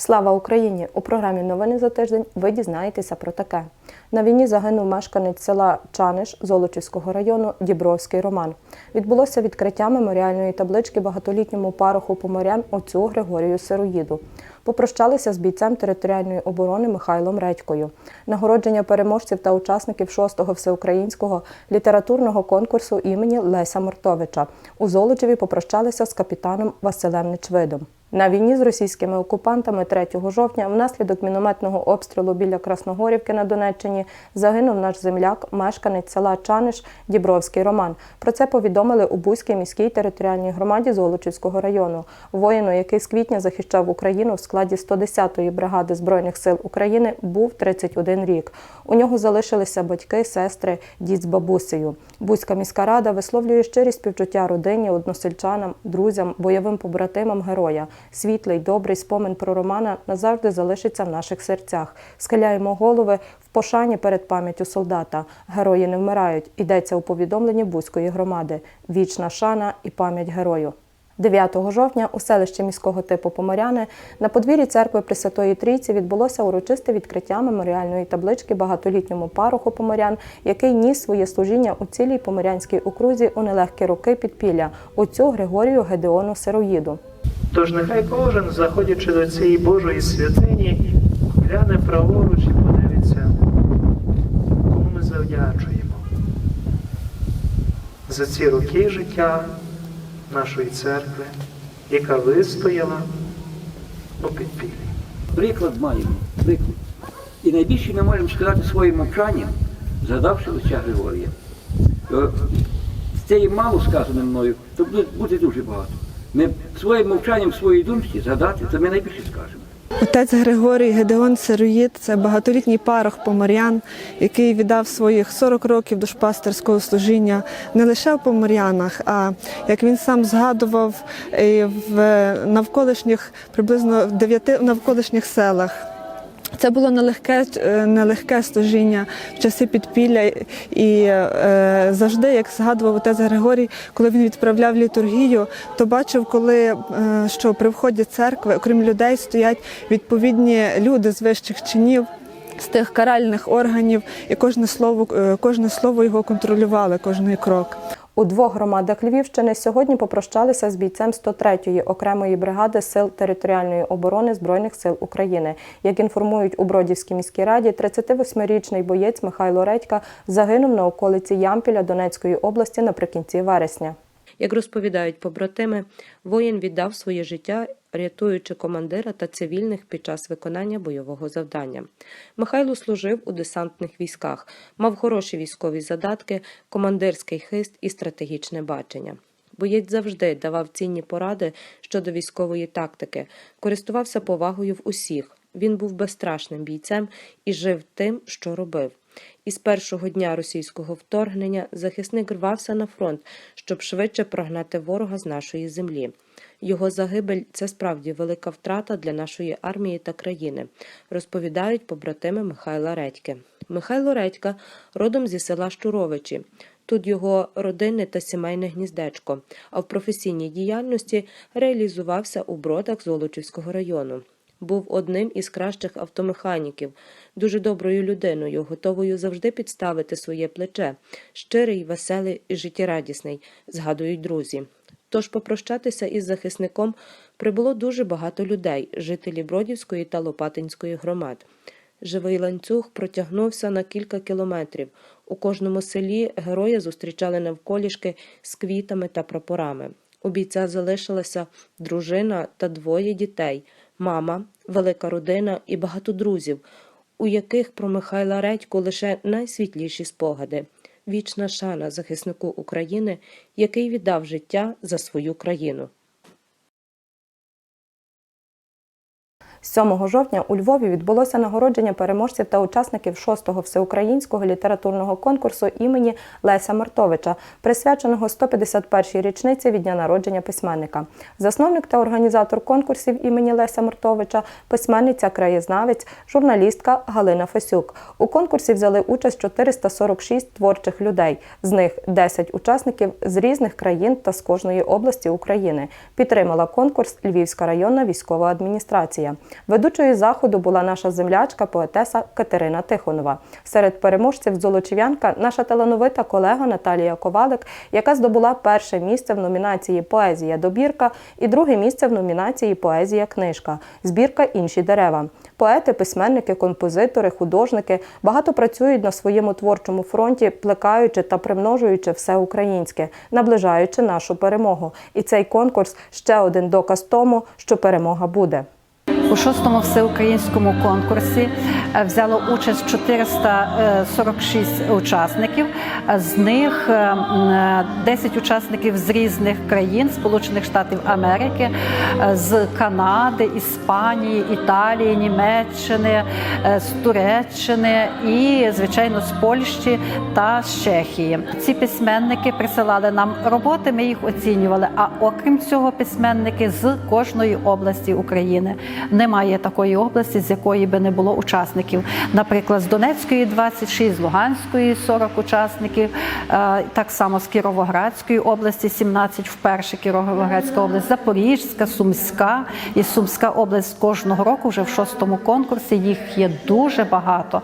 Слава Україні! У програмі Новини за тиждень ви дізнаєтеся про таке. На війні загинув мешканець села Чаниш Золочівського району Дібровський Роман. Відбулося відкриття меморіальної таблички багатолітньому пароху поморян отцю Григорію Сироїду. Попрощалися з бійцем територіальної оборони Михайлом Редькою. Нагородження переможців та учасників 6-го всеукраїнського літературного конкурсу імені Леся Мортовича. У Золочеві попрощалися з капітаном Василем Нечвидом. На війні з російськими окупантами 3 жовтня внаслідок мінометного обстрілу біля Красногорівки на Донеччині загинув наш земляк, мешканець села Чаниш Дібровський Роман. Про це повідомили у Бузькій міській територіальній громаді Золочівського району. Воїну, який з квітня захищав Україну в складі 110-ї бригади збройних сил України, був 31 рік. У нього залишилися батьки, сестри, дід з бабусею. Бузька міська рада висловлює щирі співчуття родині, односельчанам, друзям, бойовим побратимам героя. Світлий, добрий спомин про Романа назавжди залишиться в наших серцях. Схиляємо голови в пошані перед пам'яттю солдата. Герої не вмирають. Йдеться у повідомленні Бузької громади. Вічна шана і пам'ять герою. 9 жовтня у селищі міського типу Поморяни на подвір'ї церкви Пресвятої Трійці відбулося урочисте відкриття меморіальної таблички багатолітньому пароху поморян, який ніс своє служіння у цілій поморянській окрузі у нелегкі роки підпілля отцю Григорію Гедеону Сироїду. Тож нехай кожен, заходячи до цієї Божої святині, гляне праворуч і подивиться, кому ми завдячуємо за ці роки життя нашої церкви, яка вистояла у підпілі. Приклад маємо, приклад. І найбільше ми можемо сказати своїм мовчанням, згадавши отця Григорія. Це є мало сказано мною, то буде дуже багато. Ми своїм мовчанням, своїй думці згадати, то ми найбільше скажемо. Отець Григорій Гедеон Сироїд це багатолітній парох поморян, який віддав своїх 40 років душпастерського служіння не лише в поморянах, а як він сам згадував в навколишніх приблизно в дев'яти навколишніх селах. Це було нелегке, е, нелегке служіння в часи підпілля, і е, завжди, як згадував отець Григорій, коли він відправляв літургію, то бачив, коли е, що при вході церкви, окрім людей, стоять відповідні люди з вищих чинів. З тих каральних органів, і кожне слово, е, кожне слово його контролювали, кожний крок. У двох громадах Львівщини сьогодні попрощалися з бійцем 103-ї окремої бригади сил територіальної оборони Збройних сил України. Як інформують у Бродівській міській раді, 38-річний боєць Михайло Редька загинув на околиці Ямпіля Донецької області наприкінці вересня. Як розповідають побратими, воїн віддав своє життя, рятуючи командира та цивільних під час виконання бойового завдання. Михайло служив у десантних військах, мав хороші військові задатки, командирський хист і стратегічне бачення. Боєць завжди давав цінні поради щодо військової тактики, користувався повагою в усіх. Він був безстрашним бійцем і жив тим, що робив. Із першого дня російського вторгнення захисник рвався на фронт, щоб швидше прогнати ворога з нашої землі. Його загибель це справді велика втрата для нашої армії та країни, розповідають побратими Михайла Редьки. Михайло Редька родом зі села Щуровичі. Тут його родинне та сімейне гніздечко, а в професійній діяльності реалізувався у бродах Золочівського району. Був одним із кращих автомеханіків, дуже доброю людиною, готовою завжди підставити своє плече, щирий, веселий і життєрадісний, згадують друзі. Тож попрощатися із захисником прибуло дуже багато людей, жителі Бродівської та Лопатинської громад. Живий ланцюг протягнувся на кілька кілометрів. У кожному селі героя зустрічали навколішки з квітами та прапорами. У бійця залишилася дружина та двоє дітей, мама, велика родина і багато друзів, у яких про Михайла Редьку лише найсвітліші спогади. Вічна шана захиснику України, який віддав життя за свою країну. 7 жовтня у Львові відбулося нагородження переможців та учасників 6-го всеукраїнського літературного конкурсу імені Леся Мартовича, присвяченого 151-й річниці від дня народження письменника. Засновник та організатор конкурсів імені Леся Мартовича, письменниця, краєзнавець, журналістка Галина Фесюк. У конкурсі взяли участь 446 творчих людей. З них 10 учасників з різних країн та з кожної області України. Підтримала конкурс Львівська районна військова адміністрація. Ведучою заходу була наша землячка, поетеса Катерина Тихонова. Серед переможців золочів'янка наша талановита колега Наталія Ковалик, яка здобула перше місце в номінації Поезія добірка і друге місце в номінації Поезія книжка, збірка Інші дерева. Поети, письменники, композитори, художники багато працюють на своєму творчому фронті, плекаючи та примножуючи все українське, наближаючи нашу перемогу. І цей конкурс ще один доказ тому, що перемога буде. У шостому всеукраїнському конкурсі е, взяло участь 446 учасників. Е, З них е, е, 10 учасників з різних країн Сполучених Штатів Америки, з Канади, Іспанії, Італії, Німеччини, з Туреччини і, звичайно, з Польщі та з Чехії. Ці письменники присилали нам роботи. Ми їх оцінювали. А окрім цього, письменники з кожної області України. Немає такої області, з якої би не було учасників. Наприклад, з Донецької 26, з Луганської 40 учасників, е, так само з Кіровоградської області 17, вперше Кіровоградська область, Запорізька, Сумська і Сумська область кожного року вже в шостому конкурсі. Їх є дуже багато.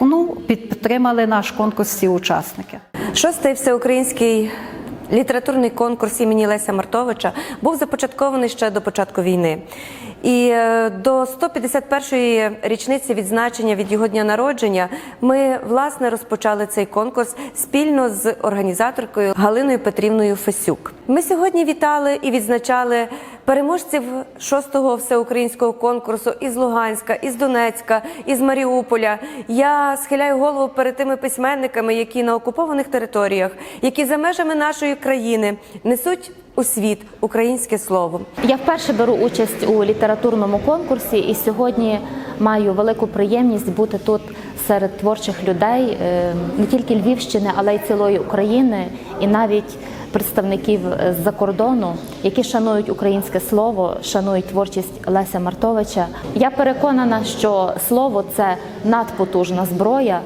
Ну, підтримали наш конкурс всі учасники. Шостий всеукраїнський літературний конкурс імені Леся Мартовича був започаткований ще до початку війни. І е, до 151-ї річниці відзначення від його дня народження ми власне розпочали цей конкурс спільно з організаторкою Галиною Петрівною Фесюк. Ми сьогодні вітали і відзначали переможців шостого всеукраїнського конкурсу із Луганська, із Донецька, із Маріуполя. Я схиляю голову перед тими письменниками, які на окупованих територіях, які за межами нашої країни несуть у світ українське слово. Я вперше беру участь у літературному конкурсі і сьогодні маю велику приємність бути тут серед творчих людей е, не тільки Львівщини, але й цілої України, і навіть представників е, з-за кордону, які шанують українське слово, шанують творчість Леся Мартовича. Я переконана, що слово це надпотужна зброя.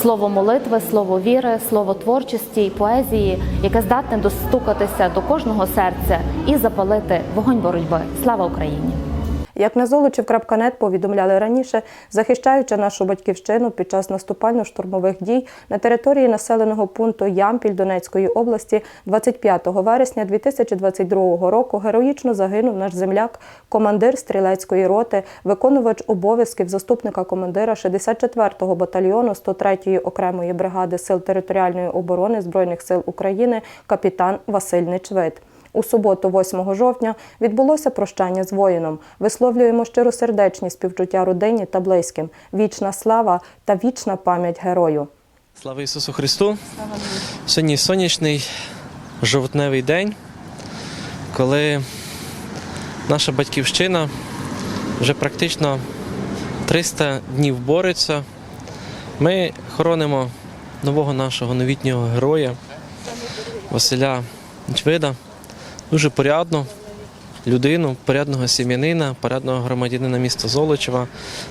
Слово молитви, слово віри, слово творчості і поезії, яке здатне достукатися до кожного серця і запалити вогонь боротьби. Слава Україні! Як на Золочів.нет повідомляли раніше, захищаючи нашу батьківщину під час наступально-штурмових дій на території населеного пункту Ямпіль Донецької області 25 вересня 2022 року героїчно загинув наш земляк, командир стрілецької роти, виконувач обов'язків заступника командира 64-го батальйону 103-ї окремої бригади сил територіальної оборони Збройних сил України капітан Василь Нечвит. У суботу, 8 жовтня, відбулося прощання з воїном. Висловлюємо щиросердечні співчуття родині та близьким. Вічна слава та вічна пам'ять герою. Слава Ісусу Христу! Сьогодні сонячний жовтневий день, коли наша батьківщина вже практично 300 днів бореться. Ми хоронимо нового нашого новітнього героя Василя Нчвида. Дуже порядно людину, порядного сім'янина, порядного громадянина міста Золочева,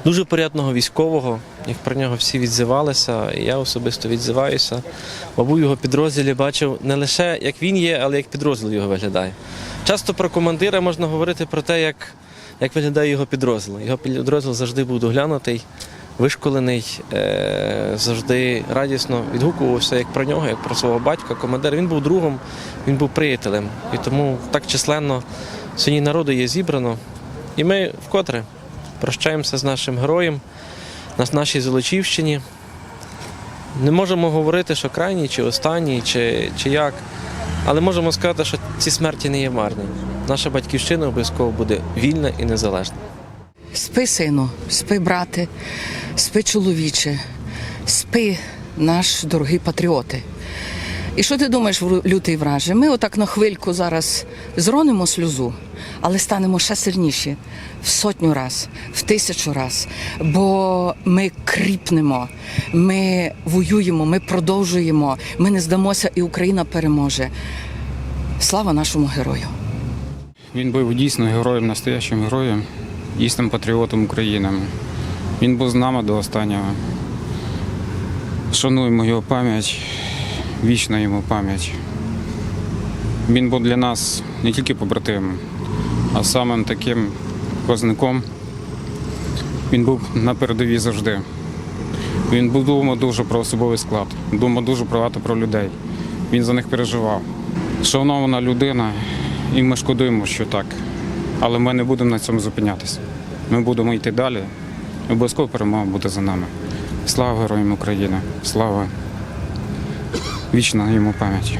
дуже порядного військового, як про нього всі відзивалися, і я особисто відзиваюся. Мабуть, його підрозділі бачив не лише як він є, але як підрозділ його виглядає. Часто про командира можна говорити про те, як, як виглядає його підрозділ. Його підрозділ завжди був доглянутий, вишколений, е, завжди радісно відгукувався як про нього, як про свого батька, командира. Він був другом, він був приятелем. І тому так численно сьогодні народу є зібрано. І ми вкотре прощаємося з нашим героєм на нашій Золочівщині. Не можемо говорити, що крайній, чи останній, чи, чи як. Але можемо сказати, що ці смерті не є марні. Наша батьківщина обов'язково буде вільна і незалежна. Спи, сину, спи, брате, спи, чоловіче, спи, наш дорогий патріоти. І що ти думаєш, лютий враже? Ми отак на хвильку зараз зронимо сльозу, але станемо ще сильніші в сотню раз, в тисячу раз. Бо ми кріпнемо, ми воюємо, ми продовжуємо, ми не здамося, і Україна переможе. Слава нашому герою! Він був дійсно героєм, настоящим героєм, дійсним патріотом України. Він був з нами до останнього. Шануємо його пам'ять, вічна йому пам'ять. Він був для нас не тільки побратимом, а самим таким козником, Він був на передовій завжди. Він був думав дуже про особовий склад, думав дуже багато про людей. Він за них переживав. Шанована людина, і ми шкодуємо, що так. Але ми не будемо на цьому зупинятися. Ми будемо йти далі. Обов'язково перемога буде за нами. Слава героям України! Слава вічна йому пам'яті!